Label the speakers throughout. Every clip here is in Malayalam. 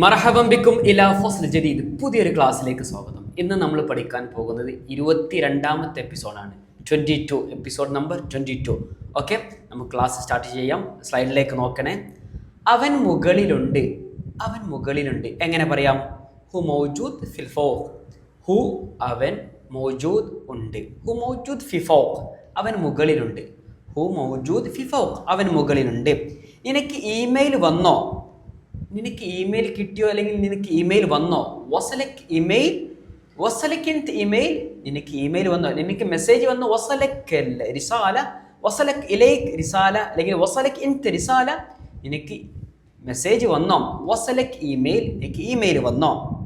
Speaker 1: മർഹബം ബിക്കും ഇലാ ഫസ്ൽ ജദീദ് പുതിയൊരു ക്ലാസ്സിലേക്ക് സ്വാഗതം. ഇന്ന് നമ്മൾ പഠിക്കാൻ പോകുന്നത് ഇരുപത്തി രണ്ടാമത്തെ എപ്പിസോഡാണ്. Twenty two episode number twenty two. Okay? നമുക്ക് ക്ലാസ് സ്റ്റാർട്ട് ചെയ്യാം. സ്ലൈഡിലേക്ക് നോക്കണേ. അവൻ മുകളിലുണ്ട്. അവൻ മുകളിലുണ്ട്. എങ്ങനെ പറയാം? ഹു മൗജൂദ് ഫിൽഫോ ഹു അവൻ മൗജൂദ് ഉണ്ട്. ഹു മൗജൂദ് ഫിഫോ അവൻ മുകളിലുണ്ട്. ഹു മൗജൂദ് ഫിഫോ അവൻ മുകളിലുണ്ട്. നിനക്ക് ഇമെയിൽ വന്നോ? നിനക്ക് ഇമെയിൽ കിട്ടിയോ അല്ലെങ്കിൽ നിനക്ക് ഇമെയിൽ വന്നോ? വസലക് ഇമെയിൽ വസലക്കിൻത്ത് ഇമെയിൽ നിനക്ക് ഇമെയിൽ വന്നോ? നിനക്ക് മെസ്സേജ് വന്നോ വസലക്ക് റിസാല വസലക് ഇലേക്ക് റിസാല അല്ലെങ്കിൽ വസലക് ഇൻത് റിസാല നിനക്ക് മെസ്സേജ് വന്നോ? വസലക് ഇമെയിൽ നിനക്ക് ഇമെയിൽ വന്നോ?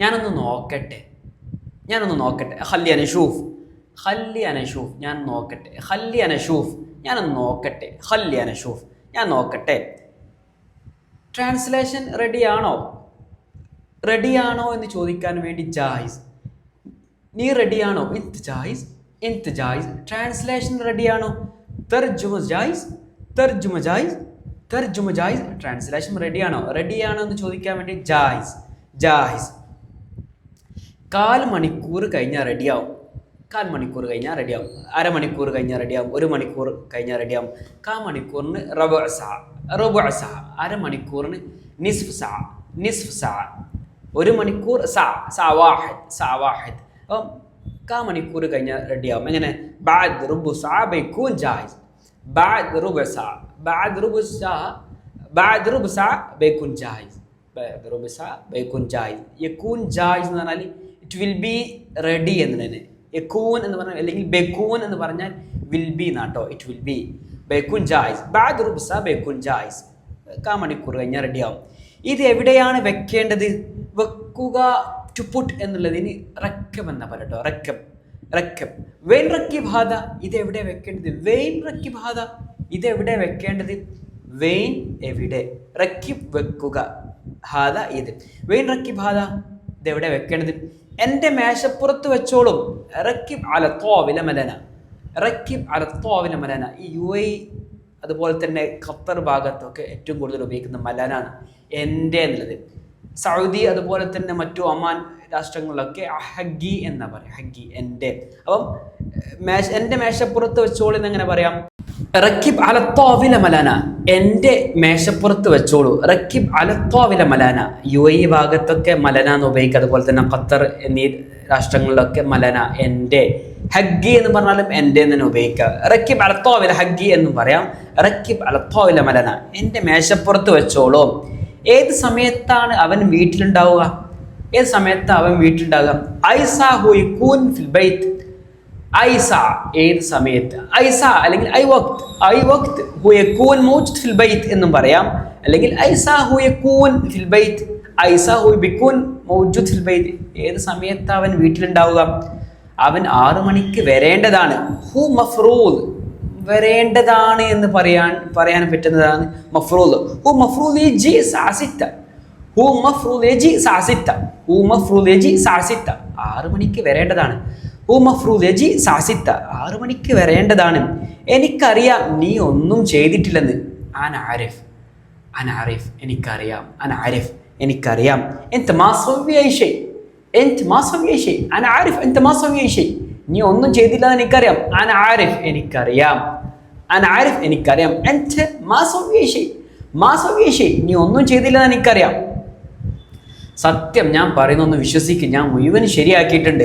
Speaker 1: ഞാനൊന്ന് നോക്കട്ടെ. ഞാനൊന്ന് നോക്കട്ടെ. ഹല്ലി അനഷൂഫ് ഹല്ലി അനഷൂഫ് ഞാൻ നോക്കട്ടെ. ഹല്ലി അനഷൂഫ് ഞാനൊന്ന് നോക്കട്ടെ. ഹല്ലി അനഷൂഫ് ഞാൻ നോക്കട്ടെ. ട്രാൻസ്ലേഷൻ റെഡിയാണോ റെഡിയാണോ എന്ന് ചോദിക്കാൻ വേണ്ടി ജായിസ്. നീ റെഡിയാണോ ഇത് ജായിസ് എന്ത് ജായിസ്. ട്രാൻസ്ലേഷൻ റെഡിയാണോ തർജുമ ജായിസ് തർജുമ ജായിസ് തർജുമ ജായിസ്. ട്രാൻസ്ലേഷൻ റെഡിയാണോ റെഡിയാണോ എന്ന് ചോദിക്കാൻ വേണ്ടി ജായിസ് ജായിസ്. കാൽ മണിക്കൂർ കഴിഞ്ഞാൽ റെഡിയാവും കാൽ മണിക്കൂർ കഴിഞ്ഞാൽ റെഡിയാവും അരമണിക്കൂർ കഴിഞ്ഞാൽ റെഡിയാവും ഒരു മണിക്കൂർ കഴിഞ്ഞാൽ റെഡിയാവും കാ മണിക്കൂറിന് റബ റബ അര അരമണിക്കൂറിന് നിസ്ഫ് സ നിസ്ഫ് സ ഒരു മണിക്കൂർ സ സാ വാഹിദ് സാ അപ്പം കാ മണിക്കൂർ കഴിഞ്ഞാൽ റെഡിയാവും. എങ്ങനെ? ബാദ് റുബു സ ബൈക്കൂൻ ജാഹിസ്. ബാദ് റുബ സ ബാദ് റുബു സ ബാദ് റുബ സ ബൈക്കൂൻ ജാഹിസ്. ബാദ് റുബ സ ബൈക്കൂൻ ജാഹിസ്. യക്കൂൻ ജാഹിസ് എന്ന് പറഞ്ഞാൽ ഇറ്റ് വിൽ ബി റെഡി എന്ന് തന്നെ യക്കൂൻ എന്ന് പറഞ്ഞാൽ അല്ലെങ്കിൽ ബെക്കൂൻ എന്ന് പറഞ്ഞാൽ വിൽ ബി നാട്ടോ ഇറ്റ് വിൽ ബി ബെക്കുൻ ജായ്സ്. ബാദ് റുബ്സ ബെക്കുൻ ജായ്സ്. കാ മണിക്കൂർ കഴിഞ്ഞാൽ റെഡിയാവും ഇത് എവിടെയാണ് വെക്കേണ്ടത്? വെക്കുക ടു പുട്ട് എന്നുള്ളതിന് റക്കം എന്നാ പറയട്ടോ റക്കം റക്കം വെയിൻ റക്കി ബാധ ഇത് എവിടെ വെക്കേണ്ടത്? വെയിൻ റക്കി ബാധ ഇത് എവിടെ വെക്കേണ്ടത്? വെയിൻ എവിടെ? റക്കി വെക്കുക ഹാദ ഇത്. വെയിൻ റക്കി ബാധ ഇത് എവിടെ വെക്കേണ്ടത്? എന്റെ മേശപ്പുറത്ത് വെച്ചോളും. റക്കിബ് അലത്തോവില മലന റക്കിബ് അലത്തോവില മലാന. ഈ യു എ അതുപോലെ തന്നെ ഖത്തർ ഭാഗത്തൊക്കെ ഏറ്റവും കൂടുതൽ ഉപയോഗിക്കുന്ന മലാനാണ് എന്റെ എന്നുള്ളത്. സൗദി അതുപോലെ തന്നെ മറ്റു ഒമാൻ രാഷ്ട്രങ്ങളിലൊക്കെ ഹഗ്ഗി എന്നാ പറയുക ഹഗ്ഗി എന്റെ. അപ്പം മേശ എന്റെ മേശപ്പുറത്ത് വെച്ചോളിന്ന് എങ്ങനെ പറയാം? റക്കിബ് അലത്തോവില മലാന. എന്റെ മേശപ്പുറത്ത് വെച്ചോളൂ. റക്കിബ് അലത്തോവില മലാന. യു എ ഭാഗത്തൊക്കെ മലന എന്ന് ഉപയോഗിക്കുക. അതുപോലെ തന്നെ ഖത്തർ എന്നീ രാഷ്ട്രങ്ങളിലൊക്കെ മലന എന്റെ. ഹഗ്ഗി എന്ന് പറഞ്ഞാലും എന്റെ തന്നെ ഉപയോഗിക്കുക. റക്കിബ് അലത്തോവില ഹഗ്ഗി എന്ന് പറയാം. റക്കിബ് അലത്തോവില മലന. എന്റെ മേശപ്പുറത്ത് വെച്ചോളൂ. ഏത് സമയത്താണ് അവൻ വീട്ടിലുണ്ടാവുക? ഏത് സമയത്താണ് അവൻ വീട്ടിലുണ്ടാവുക? ഐസാ ഹുയിക്കൂൻ ഫിൽ ബൈത്ത്. ഐസ ഏത് സമയത്ത്? ഐസ അല്ലെങ്കിൽ ഐ വക്ത് ഐ വക്ത് ഹുയക്കൂൻ മൗജുദ് ഫിൽ ബൈത്ത് എന്നും പറയാം. അല്ലെങ്കിൽ ഐസ ഹുയക്കൂൻ ഫിൽ ബൈത്ത്. ഐസ ഹുയ് ബിക്കൂൻ മൗജുദ് ഫിൽ ബൈത്ത്. ഏത് സമയത്ത് അവൻ വീട്ടിലുണ്ടാവുക? അവൻ ആറു മണിക്ക് വരേണ്ടതാണ്. ഹു മഫ്റൂദ്. വരേണ്ടതാണ് എന്ന് പറയാൻ പറയാൻ പറ്റുന്നതാണ് മഫ്റൂദ്. ഹു മഫ്റൂദ് ജി സാസിത്ത. ഹു മഫ്റൂദ് ജി സാസിത്ത. ഹു മഫ്റൂദ് ജി സാസിത്ത. ആറു മണിക്ക് വരേണ്ടതാണ്. ജി സാസിത്ത ആറു മണിക്ക് വരേണ്ടതാണ്. എനിക്കറിയാം നീ ഒന്നും ചെയ്തിട്ടില്ലെന്ന്. ആൻ ആരിഫ് അൻ ആരിഫ് എനിക്കറിയാം അൻ ആരിഫ് എനിക്കറിയാം. എന്ത് മാസവ്യൈഷേ എന്ത് മാസവ്യൈഷേ അൻ ആരിഫ് എന്ത് മാസവ്യൈഷേ നീ ഒന്നും ചെയ്തില്ലെന്ന് എനിക്കറിയാം. അൻ ആരിഫ് എനിക്കറിയാം. അൻ ആരിഫ് എനിക്കറിയാം. എന്ത് മാസവ്യൈഷേ മാസവ്യൈഷേ നീ ഒന്നും ചെയ്തില്ലെന്ന് എനിക്കറിയാം. സത്യം ഞാൻ പറയുന്നൊന്ന് വിശ്വസിക്കും. ഞാൻ മുഴുവൻ ശരിയാക്കിയിട്ടുണ്ട്.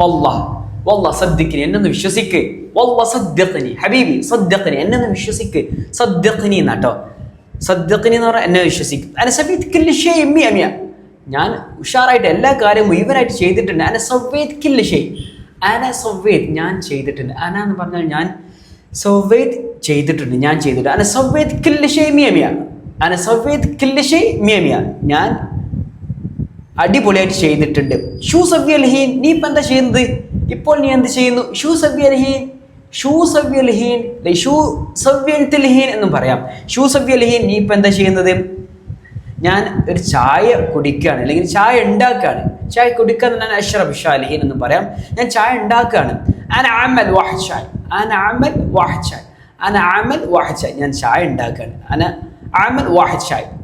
Speaker 1: വല്ലാ വല്ലാ صدقني എന്നൊന്ന് വിശ്വസിക്ക്. വല്ലാ സദ്ദഖനി ഹബീബി സദ്ദഖനി എന്നൊന്ന് വിശ്വസിക്ക്. സദ്ദഖനി എന്നാട്ടോ صدقني എന്ന് പറഞ്ഞാൽ എന്നെ വിശ്വസിക്കും. അന സബീത് കില്ല ഷേ എമ്മി അമിയ ഞാൻ ഉഷാറായിട്ട് എല്ലാ കാര്യവും ഈവനായിട്ട് ചെയ്തിട്ടുണ്ട്. അന സവ്വേത് കില്ല ഷേ. അന സവ്വേത് ഞാൻ ചെയ്തിട്ടുണ്ട്. അന എന്ന് പറഞ്ഞാൽ ഞാൻ സൊവേദ് ചെയ്തിട്ടുണ്ട്. ഞാൻ ചെയ്തിട്ടുണ്ട്. അന സവ്വേത് കില്ല ഷേ മിയമിയ അന സവ്വേത് കില്ല ഷേ മിയമിയ ഞാൻ അടിപൊളിയായിട്ട് ചെയ്തിട്ടുണ്ട്. ഷൂ സവ്യൽഹീൻ നീ ഇപ്പം എന്താ ചെയ്യുന്നത്? ഇപ്പോൾ നീ എന്ത് ചെയ്യുന്നു? ഷൂ സവ്യൽഹീൻ ഷൂ സവ്യൽഹീൻ ഷൂ സവ്യൽഹീൻ എന്നും പറയാം. ഷൂ സവ്യൽഹീൻ നീ ഇപ്പം എന്താ ചെയ്യുന്നത്? ഞാൻ ഒരു ചായ കുടിക്കുകയാണ് അല്ലെങ്കിൽ ചായ ഉണ്ടാക്കുകയാണ്. ചായ കുടിക്കാൻ ഞാൻ അഷ്റഫ് ഷാലിഹീൻ എന്ന് പറയാം. ഞാൻ ചായ ഉണ്ടാക്കുകയാണ്. അൻ ആമൽ വാഹ് ചായ് അൻ ആമൽ ആമൽ ഞാൻ ചായ ഉണ്ടാക്കുകയാണ്. ആമൽ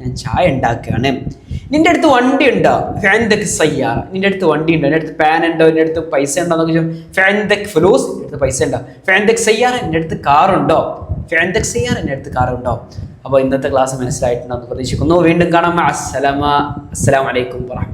Speaker 1: ഞാൻ ചായ ഉണ്ടാക്കുകയാണ്. നിന്റെ അടുത്ത് വണ്ടി ഉണ്ടോ? ഫാൻതക് സയ്യാർ നിന്റെ അടുത്ത് വണ്ടി ഉണ്ടോ? നിന്റെ അടുത്ത് പാൻ ഉണ്ടോ? നിന്റെ അടുത്ത് പൈസ ഉണ്ടോ എന്നൊക്കെ ചോദിച്ചു. ഫാൻദക് ഫിലോസ് നിന്റെ അടുത്ത് പൈസ ഉണ്ടോ? ഫാൻതക് സയ്യാർ നിന്റെ അടുത്ത് കാറുണ്ടോ ഫാൻതക് സയ്യാർ നിന്റെ അടുത്ത് കാറുണ്ടോ അപ്പോൾ ഇന്നത്തെ ക്ലാസ് മനസ്സിലായിട്ടുണ്ടെന്ന് പ്രതീക്ഷിക്കുന്നു. വീണ്ടും കാണാം. അസ്സലാമ അസ്സലാമലൈക്കും വറഹ്മത്തുള്ളാഹി